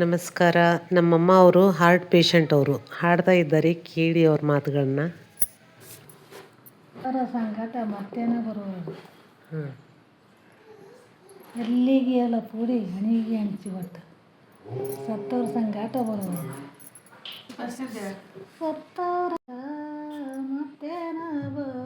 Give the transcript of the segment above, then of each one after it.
ನಮಸ್ಕಾರ. ನಮ್ಮಮ್ಮ ಅವರು ಹಾರ್ಟ್ ಪೇಷಂಟ್ ಅವರು. ಹಾಡ್ತಾ ಇದ್ದಾರೆ ಕೇಳಿ ಅವ್ರ ಮಾತುಗಳನ್ನ. ಅವರ ಸಂಕಟ ಮತ್ತೇನ ಬರುವುದು? ಹ್ಮ್. ಎಲ್ಲಿಗೆ ಎಲ್ಲ ಪೂರಿ ಹಣಿಗೆ ಹಂಚಿವತ್ತು ಸತ್ತವ್ರ ಸಂಗಾಟ ಬರುವುದು? ಸತ್ತವ್ರ ಮತ್ತೇನ ಬರು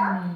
Amém.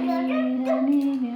你的秘密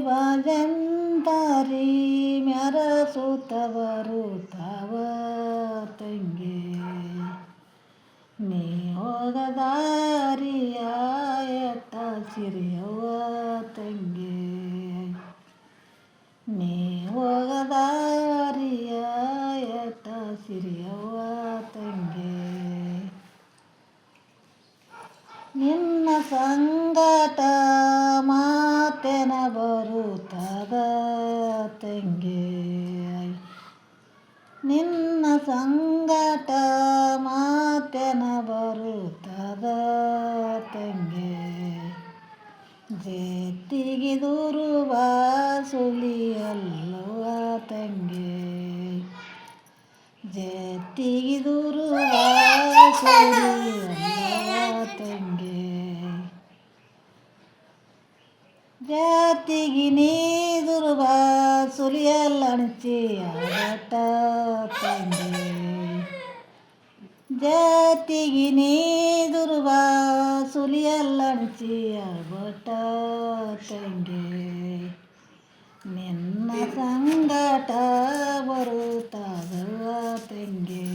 ಶಿವಗಂಧರಿ ಮೆರಸುತ್ತ ಬರುತ್ತವ ತಂಗಿ. ನೀ ಹೋಗದಾರಿಯ ಎತ್ತ ಸಿರಿಯವ ತಂಗಿ. ನೀ ಹೋಗದಾರಿಯ ಎತ್ತ ಸಿರಿಯವ ತಂಗಿ. ನಿನ್ನ ಸಂಗ ತಂಗೆ ನಿನ್ನ ಸಂಗಟ ಮಾತನ ಬರುತ್ತದ ತೆಂಗೆ. ಜೇತಿಗೆ ದೂರುವ ಸುಲಿಯಲ್ಲುವ ತೆಂಗೆ. ಜೇತಿಗೆ ಸುಲಿ ಸುಲಿಯಲ್ಲಣಿಚಿ ಆಟ ತಂಗೆ ಜಾತಿಗೆ ನೀದುರು ಬಾ ಬಟ ಆಟ ತಂಗೆ ನಿನ್ನ ಸಂಗಟ ಬರುತ್ತಾದವ ತಂಗೆ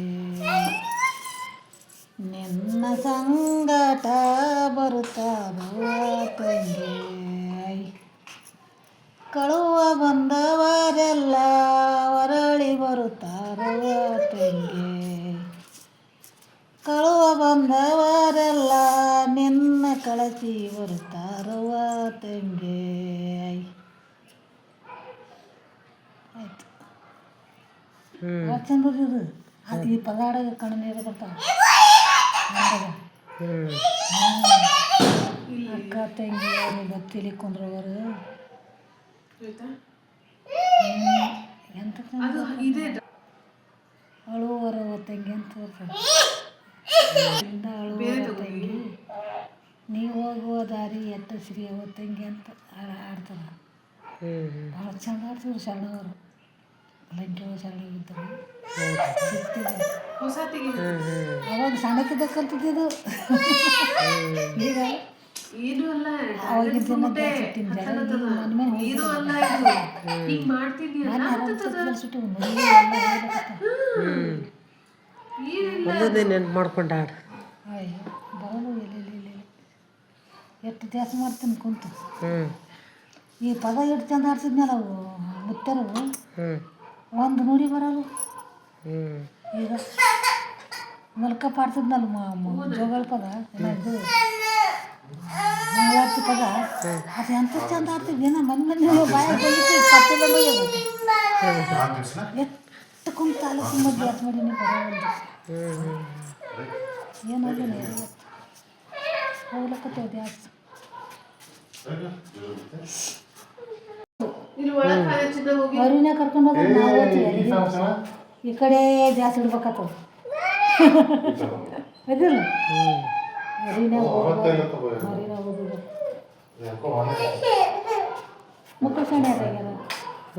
ನಿನ್ನ ಸಂಗಟ ಬರುತ್ತಾದವ ತಂಗೆ ಕಳುವ ಬಂದವರೆಲ್ಲ ಹೊರಳಿ ಬರುತ್ತಾರವ ತಂಗೆ ಕಳುವ ಬಂದವರೆಲ್ಲ ನಿನ್ನ ಕಳಚಿ ಬರುತ್ತಾರವ ತಂಗೆ ಆಯ್ತು ಹ್ಞೂ ಭಾಳ ಚಂದ ಇದು ಅದು ಈ ಪದಾಡಗ ಕಣ್ಣು ನೀರು ಬರ್ತಾವ ಹ್ಞೂ ಅಕ್ಕ ತಂಗಿ ಅವರು ಬತ್ತಿಲಿ ಕುಂದ್ರವರು ಎಂತ ಅಳುವರವ ತಂಗಿ ಅಂತ ಅಳುವರ ತಂಗಿ ನೀವು ಹೋಗುವ ದಾರಿ ಎತ್ತ ಸಿರಿಯವ ತಂಗಿ ಅಂತ ಆಡ್ತಾರೆ. ಭಾಳ ಚಂದ ಆಡ್ತಿದ್ರು ಸಣ್ಣವರು ಲಂಕೆ ಹ್ಞೂ ಅವಾಗ ಸಣ್ಣಕ್ಕಿದ್ದ ಕಲ್ತಿದ್ದು ಈಗ ಏನು ಅಲ್ಲ ಇದು ಅಲ್ಲ ಇದು ಹಿಂಗ್ ಮಾಡ್ತಿದ್ಯಲ್ಲ ಒಂದೊಂದೇ ನೆನ್ಪು ಮಾಡ್ಕೊಂಡು ಎಲ್ಲಿ ಎಷ್ಟು ದ್ಯಾಸ ಮಾಡ್ತೀನಿ ಕುಂತು. ಹ್ಞೂ ಈ ಪದ ಎಷ್ಟು ಚಂದ ಆಡ್ಸಿದ್ನಲ್ಲ ಅವು ಮುತ್ತರು? ಹ್ಞೂ ಒಂದು ನೂರಿ ಬರಲ್ಲ. ಹ್ಞೂ ಈಗ ಮಲ್ಕಪ್ಪ ಮ- ಜೋಗಳ ಪದ? ಎಲ್ಲ ಇದು ಮಂಗಳಾರತಿ ಪದ? ಅದು ಎಂತ ಚಂದ ಆಡ್ತಿದ್ದೆ ಮನೆ ಮನೆ ಬಾಯ ಪತ್ತದ ಎಷ್ಟು ಕುಂತ ತಾಲೂಕು ಮಧ್ಯೆ ಬರೋದು ಹೋಗ್ಲಕ್ಕತ್ತೇವೆ ಒಳಗ್ ಕಾಲೇಜಿಂದ ಹೋಗಿ. ಅವ್ರನ್ನ ಕರ್ಕೊಂಡು ಹೋದ್ರೆ ನಾವು ಓದ್ತೀವಿ. ಈ ಕಡೆ ಜಾಸ್ತಿ ಇಡ್ಬೇಕಾಗ್ತದೆ ಅದಿಲ್ಲ ಮರಿನ ಮರಿನ ಓದುದು ಮಕ್ಕಳು ಸಣ್ಣ ಆಗ್ಯಾರ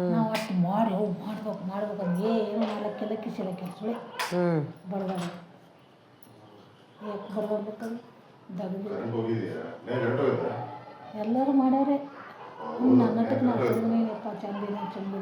ನಾವು ಅಷ್ಟು ಮಾಡಿ ಹೋಗಿ ಮಾಡ್ಬೇಕು ಮಾಡ್ಬೇಕಂದ್ರೆ ಏನು ಮಾಡ್ಲಕ್ಕಿಲ್ಲ ಕಿಸಿಲ್ಲ ಸುಳಿ ಹ್ಞೂ ಬಡದಾಡ ಯಾಕೆ ಬಡದಾಡ್ಬೇಕದು ದಗದು. ಎಲ್ಲರೂ ಮಾಡ್ಯಾರೆ ನನ್ನ ನಾಟಕ ನಾವು ಸುಮ್ಮನೆ ಚಂದಿನ ಚಂದ